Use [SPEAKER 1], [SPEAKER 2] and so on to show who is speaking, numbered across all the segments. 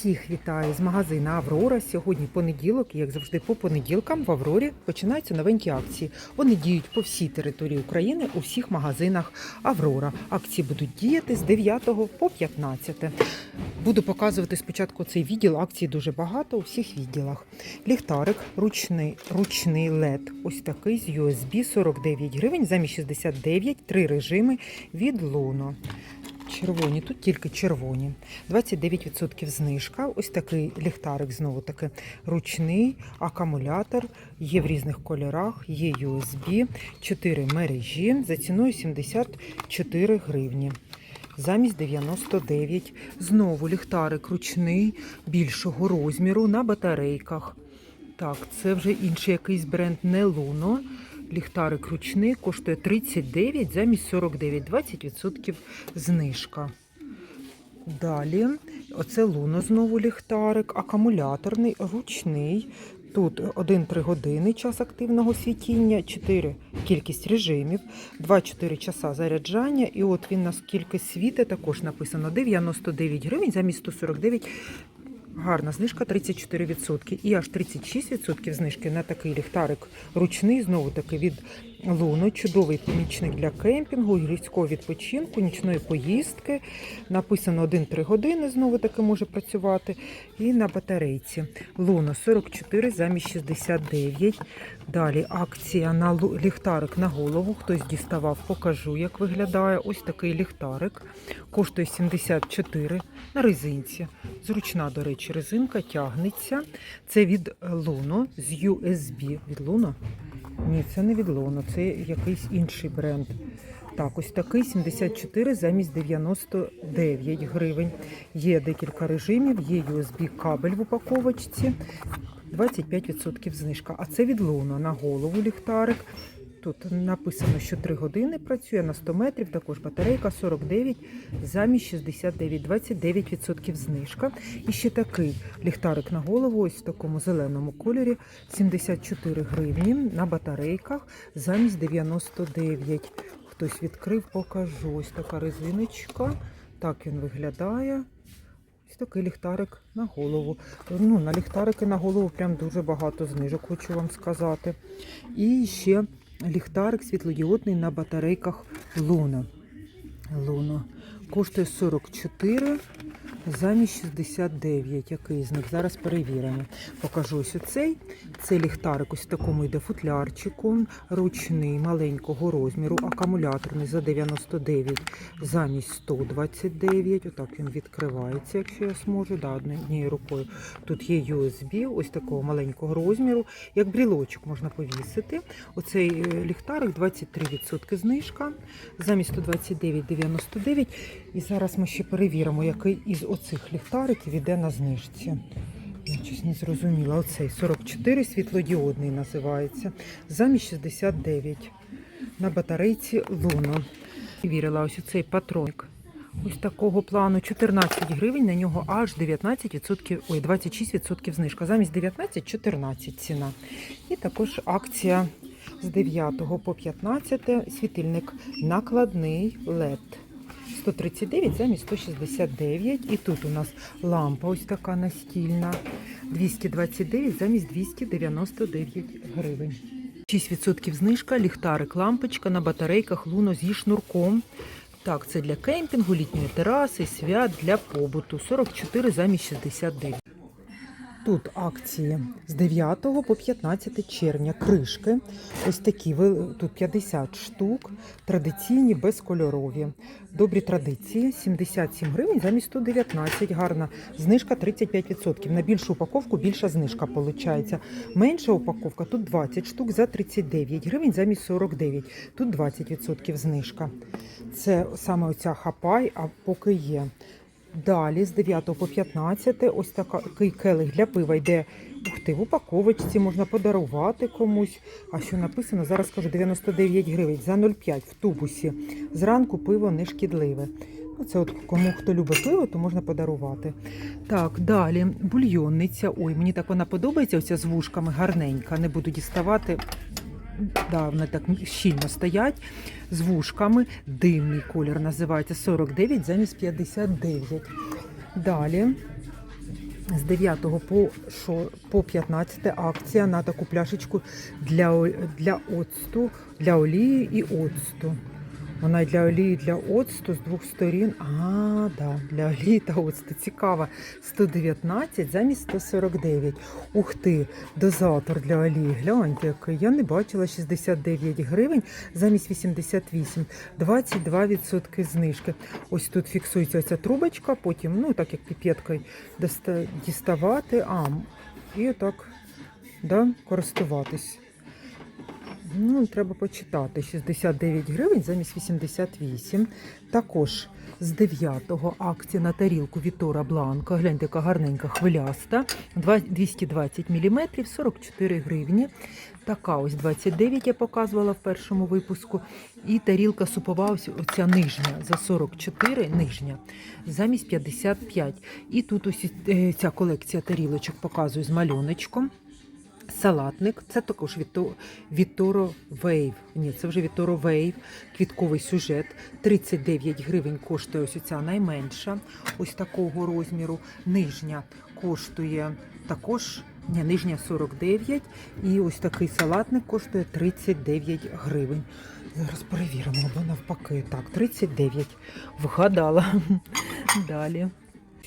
[SPEAKER 1] Всіх вітаю з магазину Аврора. Сьогодні понеділок, і як завжди, по понеділкам в Аврорі починаються новенькі акції. Вони діють по всій території України у всіх магазинах Аврора. Акції будуть діяти з 9 по 15. Буду показувати спочатку цей відділ. Акцій дуже багато у всіх відділах. Ліхтарик, ручний, ручний LED. Ось такий з USB 49 гривень, замість 69, три режими від Луно. Червоні, тут тільки червоні. 29% знижка. Ось такий ліхтарик, знову таки ручний акумулятор. Є в різних кольорах, є USB, 4 мережі за ціною 74 гривні. Замість 99. Знову ліхтарик ручний більшого розміру на батарейках. Так, це вже інший якийсь бренд, не Луно. Ліхтарик ручний коштує 39 замість 49, 20% знижка. Далі, оце Луно знову ліхтарик, акумуляторний, ручний. Тут 1-3 години час активного світіння, 4 кількість режимів, 2-4 часа заряджання. І от він наскільки світить, також написано 99 гривень замість 149 Гарна знижка 34% і аж 36% знижки на такий ліхтарик ручний, знову таки від Луно. Чудовий помічник для кемпінгу, гірського відпочинку, нічної поїздки. Написано 1-3 години, знову таки може працювати. І на батарейці. Луно 44 замість 69. Далі акція на ліхтарик на голову. Хтось діставав, покажу, як виглядає. Ось такий ліхтарик. Коштує 74 на резинці. Зручна, до речі, резинка тягнеться. Це від Луно з USB. Від Луно? Ні, це не від Луно, це якийсь інший бренд. Так, ось такий 74 замість 99 гривень. Є декілька режимів, є USB кабель в упаковочці. 25% знижка. А це від Луно на голову ліхтарик. Тут написано, що 3 години працює на 100 метрів, також батарейка 49 замість 69, 29% знижка. І ще такий ліхтарик на голову, ось в такому зеленому кольорі, 74 гривні на батарейках замість 99. Хтось відкрив, покажу. Ось така резиночка. Так він виглядає. Ось такий ліхтарик на голову. Ну, на ліхтарики на голову прям дуже багато знижок, хочу вам сказати. І ще ліхтарик світлодіодний на батарейках Луна. Луна. Коштує 44 замість 69. Який з них? Зараз перевіримо. Покажу ось оцей. Це ліхтарик ось в такому йде футлярчику, ручний, маленького розміру, акумуляторний за 99 замість 129. Отак він відкривається, якщо я зможу. Да, однією рукою. Тут є USB, ось такого маленького розміру. Як брілочок можна повісити. Оцей е, ліхтарик 23% знижка, замість 129,99. І зараз ми ще перевіримо, який із оцих ліхтариків іде на знижці. Я щось не зрозуміла. Оцей 44 світлодіодний називається. Замість 69. На батарейці Луно. Вірила ось оцей патроник. Ось такого плану 14 гривень, на нього аж 19%, ой, 26% знижка. Замість 19 14 ціна. І також акція з 9 по 15 світильник накладний LED. 139 замість 169. І тут у нас лампа ось така настільна. 229 замість 299 гривень. 6% знижка, ліхтарик, лампочка на батарейках Луно зі шнурком. Так, це для кемпінгу, літньої тераси, свят для побуту. 44 замість 69. Тут акції з 9 по 15 червня. Кришки. Ось такі тут 50 штук, традиційні, безкольорові. Добрі традиції 77 гривень замість 119. Гарна знижка 35%. На більшу упаковку більша знижка виходить. Менша упаковка тут 20 штук за 39 гривень замість 49. Тут 20% знижка. Це саме оця хапай, а поки є. Далі з 9 по 15 ось такий келих для пива йде ух ти, в упаковочці, можна подарувати комусь. А що написано? Зараз скажу 99 гривень за 0,5 в тубусі. Зранку пиво не шкідливе. Ну, це от кому хто любить пиво, то можна подарувати. Так, далі бульйонниця. Ой, мені так вона подобається, оця з вушками гарненька. Не буду діставати. Да, вони так щільно стоять з вушками. Димний колір називається 49 замість 59. Далі З 9 по, 6 по 15 акція на таку пляшечку для, для оцту, для олії і оцту. Вона для олії, для оцту з двох сторін. А, да, для олії та оцту. Цікаво. 119 замість 149. Ух ти, дозатор для олії. Гляньте, який. Я не бачила 69 гривень замість 88. 22% знижки. Ось тут фіксується ця трубочка, потім, ну так як піпеткою діставати. А, і отак да, користуватись. Ну, треба почитати. 69 гривень замість 88. Також з 9-го акція на тарілку Вітора Бланка. Гляньте, яка гарненька хвиляста. 220 мм, 44 гривні. Така ось 29 я показувала в першому випуску. І тарілка супова, ось оця нижня за 44, нижня, замість 55. І тут ось е, ця колекція тарілочок показую з малюночком. Салатник, це також Віто- Віторо Вейв. Ні, це вже Віторо Вейв, квітковий сюжет. 39 гривень коштує ось ця найменша, ось такого розміру. Нижня коштує також, ні, нижня 49. І ось такий салатник коштує 39 гривень. Зараз перевіримо, або навпаки. Так, 39. Вгадала. Далі.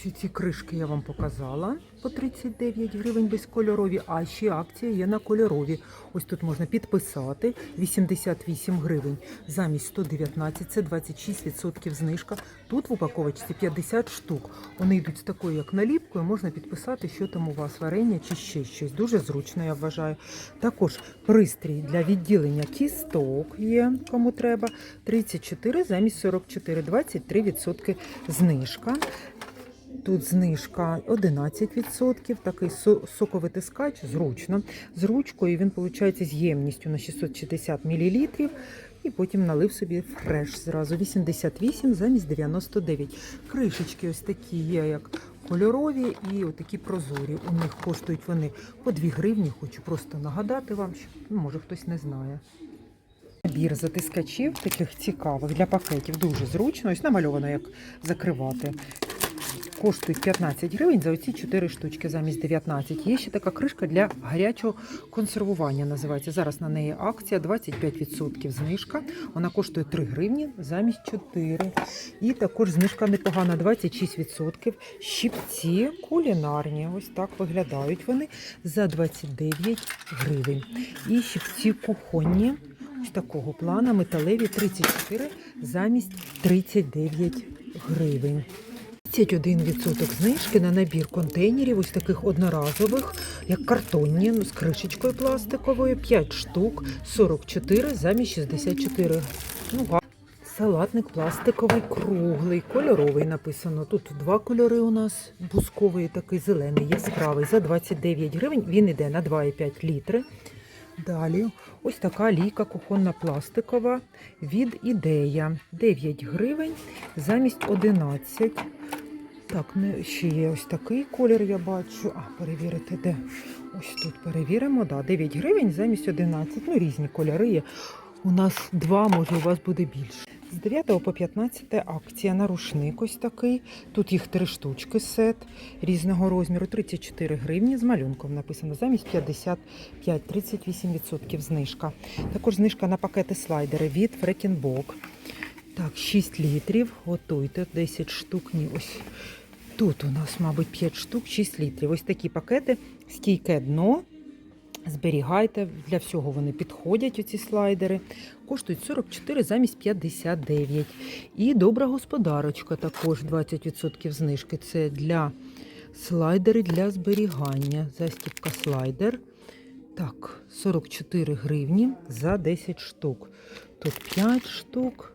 [SPEAKER 1] Всі ці кришки я вам показала по 39 гривень безкольорові, а ще акція є на кольорові. Ось тут можна підписати 88 гривень замість 119, це 26% знижка. Тут в упаковочці 50 штук. Вони йдуть з такою, як наліпкою, можна підписати, що там у вас варення чи ще щось. Дуже зручно, я вважаю. Також пристрій для відділення кісток є, кому треба. 34 замість 44, 23% знижка. Тут знижка 11%, такий со- соковитискач, зручно. З ручкою він, виходить, з ємністю на 660 мл. І потім налив собі фреш зразу 88 замість 99. Кришечки ось такі є, як кольорові і отакі прозорі. У них коштують вони по 2 гривні. Хочу просто нагадати вам, що ну, може хтось не знає. Набір затискачів таких цікавих для пакетів дуже зручно. Ось намальовано, як закривати. Коштують 15 гривень за оці 4 штучки замість 19. Є ще така кришка для гарячого консервування. Називається зараз на неї акція 25% знижка. Вона коштує 3 гривні замість 4. І також знижка непогана 26%. Щипці кулінарні. Ось так виглядають вони за 29 гривень. І щипці кухонні. Ось такого плана металеві 34 замість 39 гривень. 31% знижки на набір контейнерів, ось таких одноразових, як картонні, з кришечкою пластиковою, 5 штук, 44 замість 64. Ну, Салатник пластиковий, круглий, кольоровий написано. Тут два кольори у нас, бусковий такий зелений, яскравий, за 29 гривень. Він іде на 2,5 літри. Далі ось така лійка кухонна пластикова від ідея. 9 гривень замість 11. Так, не, ще є ось такий колір, я бачу. А, перевірити, де? Ось тут перевіримо. Да, 9 гривень замість 11. Ну, різні кольори є. У нас два, може, у вас буде більше. З 9 по 15 акція на рушник ось такий. Тут їх три штучки сет різного розміру. 34 гривні з малюнком написано. Замість 55, 38% знижка. Також знижка на пакети слайдери від Фрекінбок. Так, 6 літрів. Готуйте 10 штук. Ні, ось тут у нас, мабуть, 5 штук, 6 літрів. Ось такі пакети, стійке дно. Зберігайте, для всього вони підходять, оці слайдери. Коштують 44 замість 59. І добра господарочка також 20% знижки. Це для слайдери для зберігання. Застібка слайдер. Так, 44 гривні за 10 штук. Тут 5 штук,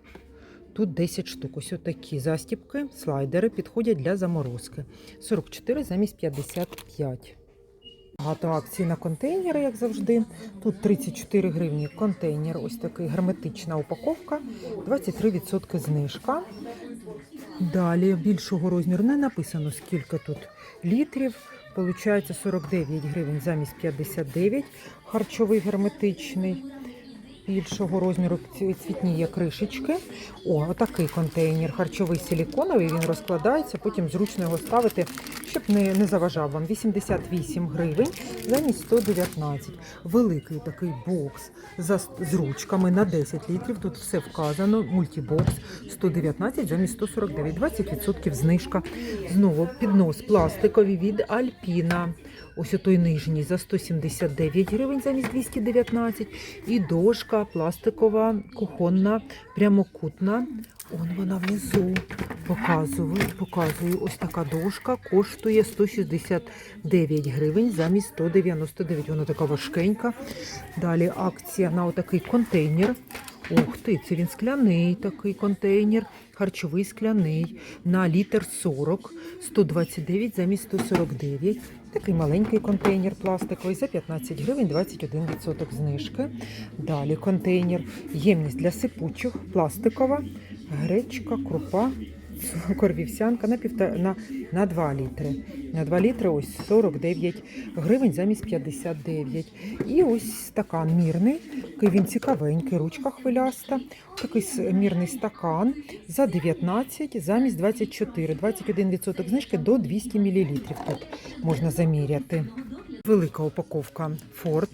[SPEAKER 1] тут 10 штук. Ось отакі застібки, слайдери підходять для заморозки. 44 замість 55. Багато акцій на контейнери, як завжди. Тут 34 гривні контейнер, ось такий герметична упаковка, 23% знижка. Далі більшого розміру не написано, скільки тут літрів. Получається 49 гривень замість 59. Харчовий герметичний. Більшого розміру цвітні є кришечки. О, отакий контейнер, харчовий силіконовий, він розкладається, потім зручно його ставити щоб не, не заважав вам. 88 гривень замість 119. Великий такий бокс за, з ручками на 10 літрів. Тут все вказано. Мультібокс 119 замість 149. 20% знижка. Знову піднос пластиковий від Альпіна. Ось отой нижній за 179 гривень замість 219. І дошка пластикова, кухонна, прямокутна. Он вона внизу. Показую, показую. Ось така дошка коштує 169 гривень замість 199. Вона така важкенька. Далі акція на отакий контейнер. Ух ти, це він скляний такий контейнер, харчовий скляний на літр 40, 129 замість 149. Такий маленький контейнер пластиковий за 15 гривень 21% знижки. Далі контейнер, ємність для сипучих, пластикова, гречка, крупа, цукор, вівсянка на, півта... на, на 2 літри. На 2 літри ось 49 гривень замість 59. І ось стакан мірний, він цікавенький, ручка хвиляста. Такий мірний стакан за 19 замість 24. 21% знижки до 200 мл тут можна заміряти. Велика упаковка Ford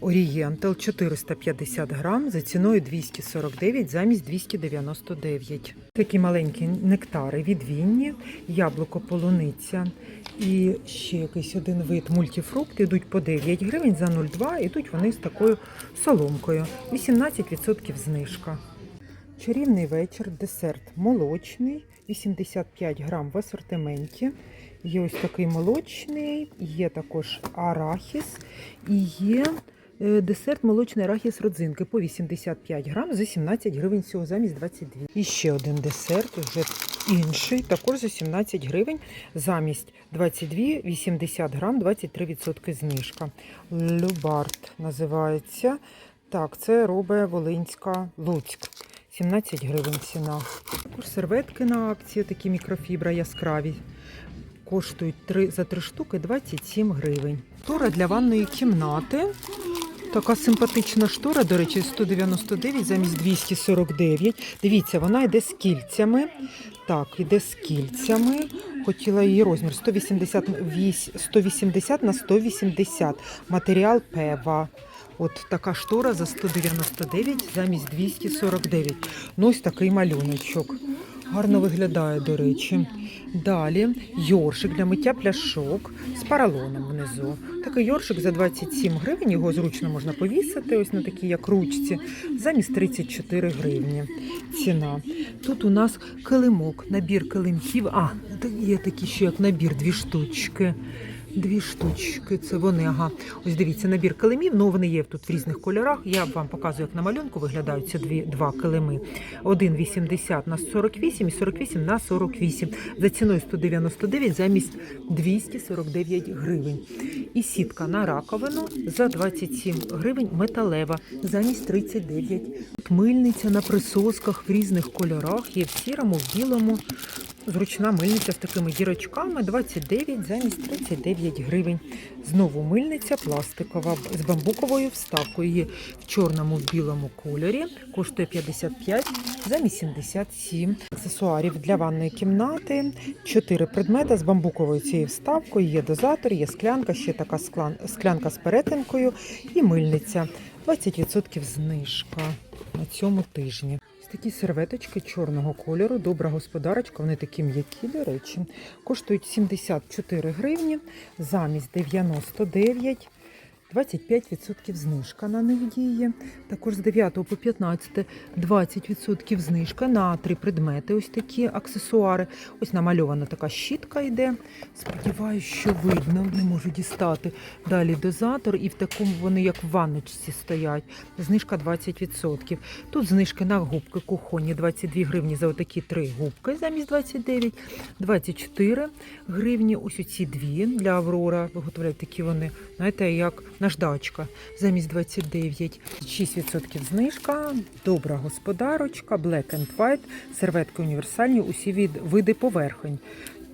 [SPEAKER 1] Oriental 450 грам за ціною 249 замість 299. Такі маленькі нектари відвінні, яблуко полуниця і ще якийсь один вид мультифрукт ідуть по 9 гривень за 0,2, ідуть вони з такою соломкою. 18% знижка. Чарівний вечір, десерт молочний, 85 грам в асортименті. Є ось такий молочний, є також арахіс і є е, десерт молочний арахіс родзинки по 85 грам за 17 гривень всього замість 22. І ще один десерт, вже інший, також за 17 гривень замість 22, 80 грам, 23% знижка. Любард називається. Так, це робить Волинська Луцьк. 17 гривень ціна. Також серветки на акції, такі мікрофібра яскраві. Коштують 3, за 3 штуки 27 гривень. Штора для ванної кімнати. Така симпатична штора, до речі, 199 замість 249. Дивіться, вона йде з кільцями. Так, йде з кільцями. Хотіла її розмір 180, вісь- 180 на 180. Матеріал пева. От така штора за 199 замість 249. Ну, ось такий малюночок. Гарно виглядає, до речі. Далі йоршик для миття пляшок з паралоном внизу. Такий йоршик за 27 гривень. Його зручно можна повісити, ось на такій як ручці, замість 34 гривні. Ціна. Тут у нас килимок, набір килимків. А, є такі ще як набір, дві штучки. Дві штучки, це вони. Ага. Ось дивіться, набір килимів. Ну вони є тут в різних кольорах. Я вам показую, як на малюнку виглядають ці дві два килими. Один 80 на 48 і 48 на 48. За ціною 199 замість 249 гривень. І сітка на раковину за 27 гривень металева замість 39. Мильниця на присосках в різних кольорах. Є в сірому, в білому. Зручна мильниця з такими дірочками 29 замість 39 гривень. Знову мильниця пластикова з бамбуковою вставкою. В чорному в білому кольорі. Коштує 55 замість 77. Аксесуарів для ванної кімнати. Чотири предмети з бамбуковою цією вставкою. Є дозатор, є склянка, ще така склянка з перетинкою і мильниця. 20% знижка на цьому тижні. Ось такі серветочки чорного кольору, добра господарочка, вони такі м'які, до речі, коштують 74 гривні замість 99. 25% знижка на них діє. Також з 9 по 15 20% знижка на три предмети. Ось такі аксесуари. Ось намальована така щітка йде. Сподіваюсь, що видно, не можу дістати. Далі дозатор, і в такому вони як в ванночці стоять. Знижка 20%. Тут знижки на губки кухонні 22 гривні за отакі три губки замість 29, 24 гривні. Ось оці дві для Аврора. Виготовляють такі вони, знаєте, як наждачка замість 29, 6% знижка, добра господарочка, Black and White, серветки універсальні, усі від види поверхонь.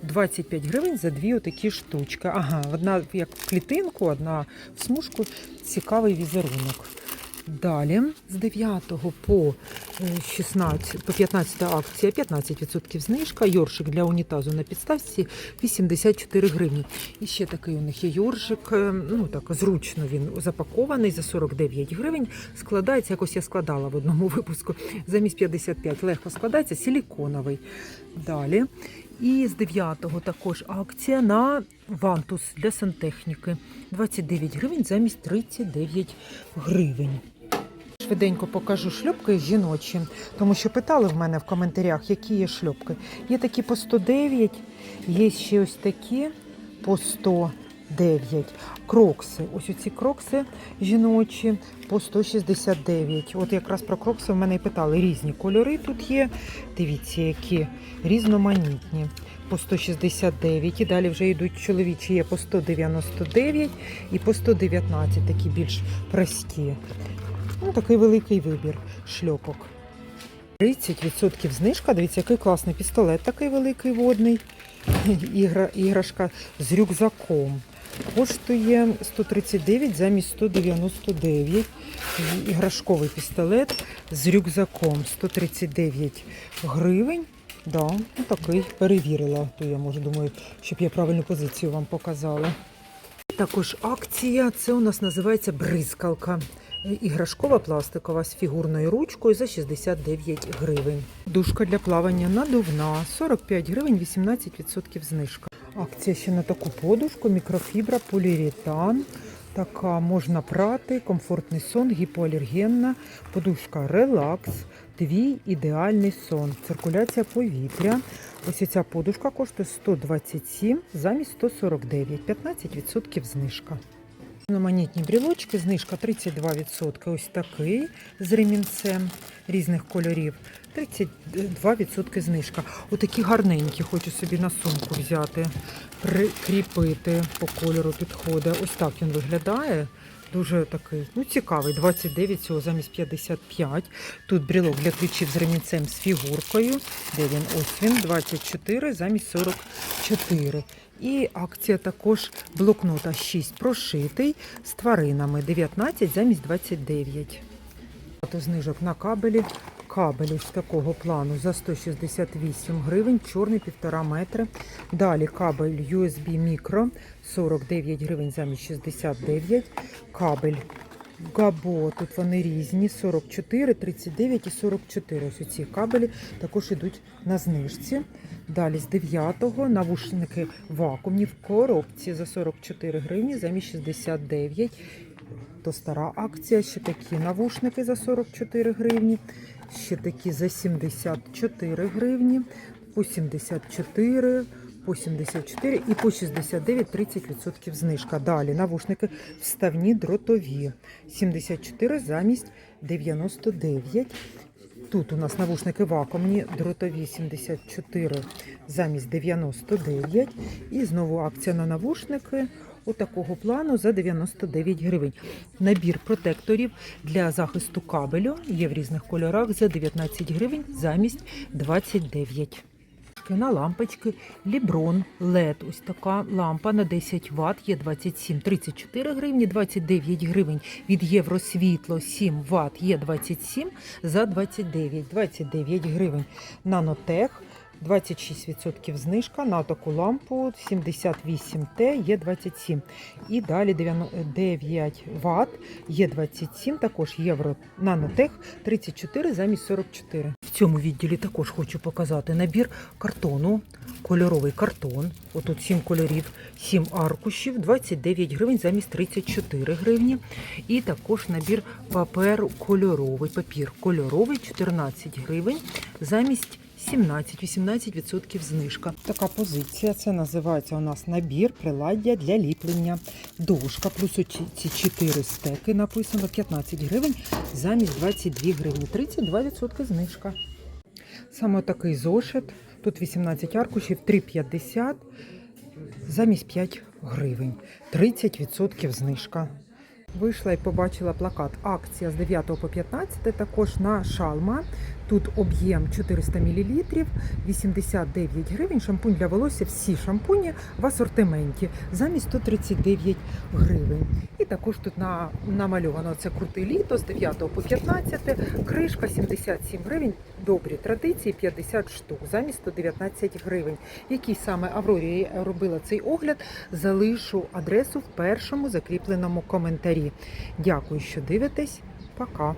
[SPEAKER 1] 25 гривень за дві отакі штучки. Ага, одна як клітинку, одна в смужку. Цікавий візерунок. Далі з 9 по е, 16, по 15 акція 15% знижка. Йоршик для унітазу на підставці 84 гривні. І ще такий у них є йоршик. е, Ну так зручно він запакований за 49 гривень. Складається, якось я складала в одному випуску. Замість 55 легко складається силіконовий. Далі. І з 9-го також акція на вантус для сантехніки. 29 гривень замість 39 гривень. Швиденько покажу шльопки жіночі, тому що питали в мене в коментарях, які є шльопки. Є такі по 109, є ще ось такі по 109. Крокси. Ось оці крокси жіночі по 169. От якраз про крокси в мене і питали. Різні кольори тут є. Дивіться, які різноманітні. По 169 і далі вже йдуть чоловічі є по 199 і по 119, такі більш прості. Ну, такий великий вибір шльопок. 30% знижка. Дивіться, який класний пістолет, такий великий водний. Ігра, іграшка з рюкзаком. Коштує 139 замість 199. Іграшковий пістолет з рюкзаком 139 гривень. Да, ну такий перевірила. То я може думаю, щоб я правильну позицію вам показала. Також акція, це у нас називається бризкалка. Іграшкова пластикова з фігурною ручкою за 69 гривень. Дужка для плавання надувна 45 гривень, 18% знижка. Акція ще на таку подушку, мікрофібра, поліуретан. Така можна прати, комфортний сон, гіпоалергенна, подушка релакс, твій ідеальний сон, циркуляція повітря. Ось ця подушка коштує 127 замість 149, 15% знижка. Різноманітні брілочки, знижка 32%. Ось такий з ремінцем різних кольорів. 32% знижка. Отакі гарненькі, хочу собі на сумку взяти, прикріпити по кольору підходить. Ось так він виглядає. Дуже такий, ну цікавий, 29 цього замість 55. Тут брілок для ключів з ремінцем з фігуркою. Де він? Ось він, 24 замість 44. І акція також блокнота 6 прошитий з тваринами 19 замість 29. Багато знижок на кабелі. Кабель ось такого плану за 168 гривень, чорний 1,5 метри. Далі кабель USB мікро 49 гривень замість 69. Кабель Габо, тут вони різні, 44, 39 і 44. Ось ці кабелі також йдуть на знижці. Далі з 9-го навушники вакуумні в коробці за 44 гривні замість 69. То стара акція, ще такі навушники за 44 гривні, ще такі за 74 гривні, по 74, по 74 і по 69 30% знижка. Далі навушники вставні дротові 74 замість 99. Тут у нас навушники вакуумні, дротові 74 замість 99. І знову акція на навушники отакого плану за 99 гривень. Набір протекторів для захисту кабелю є в різних кольорах за 19 гривень замість 29. На лампочки Ліброн LED. Ось така лампа на 10 Вт є 27 34 гривні, 29 гривень від Євросвітло 7 Вт є 27 за 29, 29 гривень. Нанотех 26% знижка на таку лампу 78Т є 27. І далі 9 Вт є 27, також євро нанотех 34 замість 44. Цьому відділі також хочу показати набір картону, кольоровий картон. Отут 7 кольорів, 7 аркушів, 29 гривень замість 34 гривні. І також набір паперу кольоровий. Папір кольоровий 14 гривень замість 17-18% знижка. Така позиція. Це називається у нас набір приладдя для ліплення. Дошка плюс ці 4 стеки написано 15 гривень замість 22 гривні. 32% знижка. Саме такий зошит. Тут 18 аркушів, 3,50 замість 5 гривень. 30% знижка. Вийшла і побачила плакат. Акція з 9 по 15 також на шалма Тут об'єм 400 мл, 89 гривень. Шампунь для волосся. Всі шампуні в асортименті замість 139 гривень. І також тут на, намальовано це крутий літо з 9 по 15. Кришка 77 гривень. Добрі традиції 50 штук замість 119 гривень. Який саме Аврорі робила цей огляд, залишу адресу в першому закріпленому коментарі. Дякую, що дивитесь. Пока.